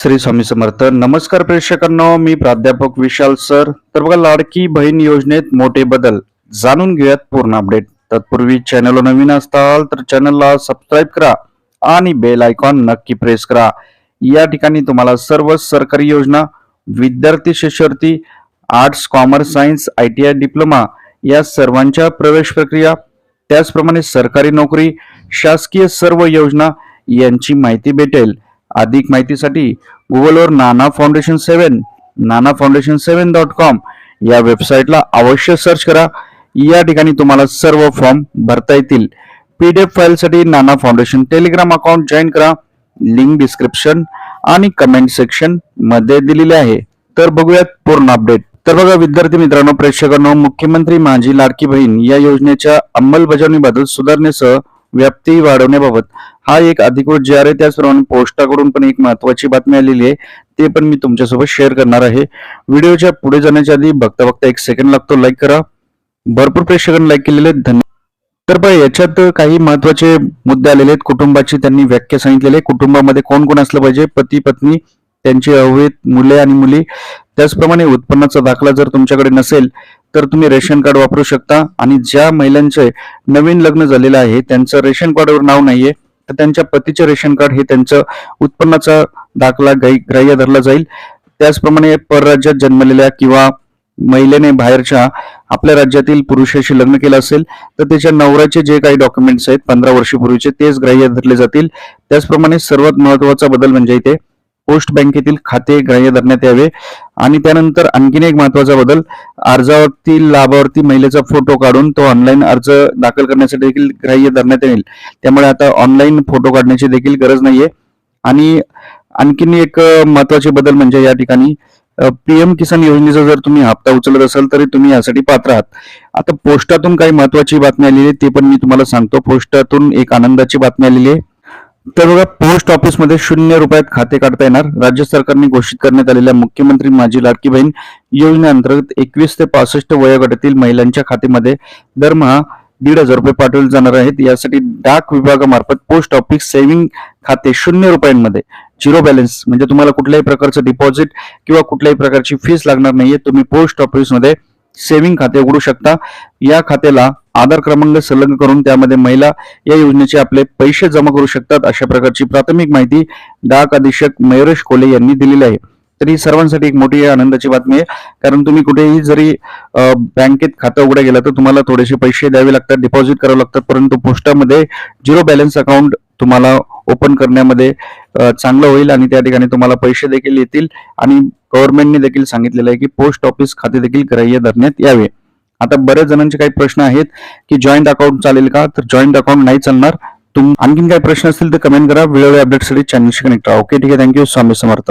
श्री स्वामी समर्थ. नमस्कार प्रेक्षकांनो मी प्राध्यापक विशाल सर. तर बघा लाडकी बहीण योजनेत मोठे बदल. जाणून घेऊयात पूर्ण अपडेट. तत्पूर्वी चॅनल नवीन असताल तर चॅनलला सबस्क्राईब करा आणि बेल आयकॉन नक्की प्रेस करा. या ठिकाणी तुम्हाला सर्व सरकारी योजना विद्यार्थी शिष्यवृत्ती arts commerce science I T I diploma या सर्वांच्या प्रवेश प्रक्रिया त्याचप्रमाणे सरकारी नोकरी शासकीय सर्व योजना यांची माहिती भेटेल. अधिक माहितीसाठी गुगलवर Nana foundation seven Nana foundation seven dot com या वेबसाईटला अवश्य सर्च करा. या ठिकाणी तुम्हाला सर्व फॉर्म भरता येतील. पीडीएफ फाईलसाठी Nana foundation Telegram account join करा. लिंक डिस्क्रिप्शन आणि कमेंट सेक्शनमध्ये दिलेले आहे. तर बघूयात पूर्ण अपडेट. तर बघा विद्यार्थी मित्रांनो प्रेक्षकांनो मुख्यमंत्री माझी लाडकी बहीण या योजनेच्या अंमलबजावणीबद्दल सुधारणेसह व्याप्ती वाढवण्याबाबत हा एक अधिकृत जे आर आहे त्याचप्रमाणे पोस्टाकडून पण एक महत्वाची बातमी आलेली आहे. ते पण मी तुमच्यासोबत शेअर करणार आहे. व्हिडिओच्या पुढे जाण्याच्या आधी बघता बघता एक सेकंड लागतो लाईक करा. भरपूर प्रेक्षकांनी लाईक केलेले आहेत. धन्यवाद तर पहा याच्यात काही महत्त्वाचे मुद्दे आलेले आहेत. कुटुंबाची त्यांनी व्याख्या सांगितलेली आहे. कुटुंबामध्ये कोण कोण असलं पाहिजे? पती पत्नी त्यांची अवैध मुले आणि मुली. त्याचप्रमाणे उत्पन्नाचा दाखला जर तुमच्याकडे नसेल तर तुम्ही रेशन कार्ड वापरू शकता. आणि ज्या महिलांचे नवीन लग्न झालेलं आहे त्यांचं रेशन कार्डवर नाव नाहीये. तर त्यांच्या पतीचे रेशन कार्ड हे त्यांचं उत्पन्नाचा दाखला गाई- ग्राह्य धरला जाईल. त्याचप्रमाणे परराज्यात जन्मलेल्या किंवा महिलेने बाहेरच्या आपल्या राज्यातील पुरुषाशी लग्न केलं असेल तर त्याच्या नवऱ्याचे जे काही डॉक्युमेंट्स आहेत पंधरा वर्षापूर्वीचे तेच ग्राह्य धरले जातील. त्याचप्रमाणे सर्वात महत्त्वाचा बदल म्हणजे इथे पोस्ट बँकेतील खाते ग्राह्य धरण्यात यावे. आणि त्यानंतर आणखीन एक महत्त्वाचा बदल अर्जावरती लाभावरती महिलेचा फोटो काढून तो ऑनलाईन अर्ज दाखल करण्यासाठी देखील ग्राह्य धरण्यात येईल. त्यामुळे आता ऑनलाईन फोटो काढण्याची देखील गरज नाहीये. आणि आणखीन एक महत्त्वाचे बदल म्हणजे या ठिकाणी पीएम किसान योजनेचा जर तुम्ही हप्ता उचलत असाल तरी तुम्ही यासाठी पात्र आहात. आता पोस्टातून काही महत्वाची बातमी आलेली आहे ते पण मी तुम्हाला सांगतो. पोस्टातून एक आनंदाची बातमी आलेली आहे. तर बघा पोस्ट ऑफिसमध्ये शून्य रुपयात खाते काढता येणार. राज्य सरकारने घोषित करण्यात आलेल्या मुख्यमंत्री माझी लाडकी बहीण योजनेअंतर्गत एकवीस ते पासष्ट वयोगटातील महिलांच्या खात्यामध्ये दरमहा दीड हजार रुपये पाठवले जाणार आहेत. यासाठी डाक विभागामार्फत पोस्ट ऑफिस सेव्हिंग खाते शून्य रुपयांमध्ये झिरो बॅलन्स म्हणजे तुम्हाला कुठल्याही प्रकारचं डिपॉझिट किंवा कुठल्याही प्रकारची फीस लागणार नाहीये. तुम्ही पोस्ट ऑफिसमध्ये सेव्हिंग खाते उघडू शकता. या खात्याला आधार क्रमांक संलग्न करून त्यामध्ये महिला या योजनेचे आपले पैसे जमा करू शकतात अशा प्रकारची प्राथमिक माहिती डाक अधीक्षक मयुरेश कोले यांनी दिलेली आहे. तर ही सर्वांसाठी एक मोठी आनंदाची बातमी आहे. कारण तुम्ही कुठेही जरी बँकेत खातं उघडं गेला तर तुम्हाला थोडेसे पैसे द्यावे लागतात डिपॉझिट करावे लागतात परंतु पोस्टामध्ये झिरो बॅलन्स अकाउंट तुम्हाला ओपन करण्यामध्ये चांगलं होईल आणि त्या ठिकाणी तुम्हाला पैसे देखील येतील आणि गव्हर्नमेंटने देखील सांगितलेलं आहे की पोस्ट ऑफिस खाते देखील ग्राह्य धरण्यात यावे. आता बऱ्याच जणांचे काही प्रश्न आहेत की जॉईंट अकाउंट चालेल का? तर जॉईंट अकाउंट नाही चालणार. तुम आणखीन काही प्रश्न असतील तर कमेंट करा. वेळोवेळी अपडेटसाठी चॅनलशी कनेक्ट राहा. ओके ठीक आहे. Thank you Swami Samarth.